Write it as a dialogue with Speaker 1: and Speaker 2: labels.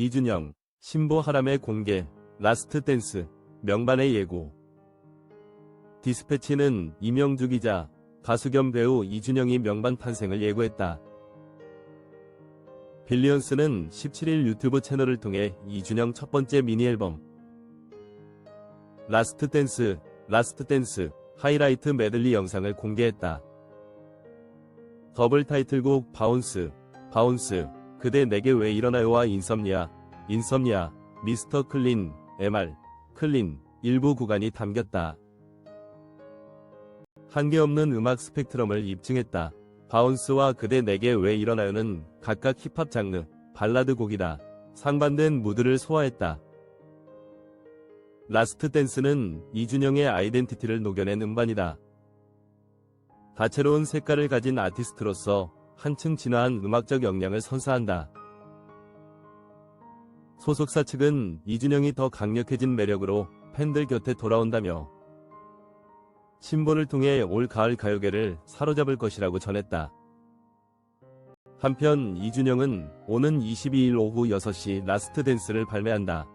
Speaker 1: 이준영, 신보 하람의 공개, 라스트 댄스, 명반의 예고. 디스패치는 이명주 기자, 가수 겸 배우 이준영이 명반 탄생을 예고했다. 빌리언스는 17일 유튜브 채널을 통해 이준영 첫 번째 미니 앨범 라스트 댄스, 라스트 댄스 하이라이트 메들리 영상을 공개했다. 더블 타이틀곡 바운스, 바운스, 그대 내게 왜 일어나요와 인썸니아, 인썸니아, 미스터 클린, MR, 클린, 일부 구간이 담겼다. 한계 없는 음악 스펙트럼을 입증했다. 바운스와 그대 내게 왜 일어나요는 각각 힙합 장르, 발라드 곡이다. 상반된 무드를 소화했다. 라스트 댄스는 이준영의 아이덴티티를 녹여낸 음반이다. 다채로운 색깔을 가진 아티스트로서 한층 진화한 음악적 역량을 선사한다. 소속사 측은 이준영이 더 강력해진 매력으로 팬들 곁에 돌아온다며 신보를 통해 올 가을 가요계를 사로잡을 것이라고 전했다. 한편 이준영은 오는 22일 오후 6시 라스트 댄스를 발매한다.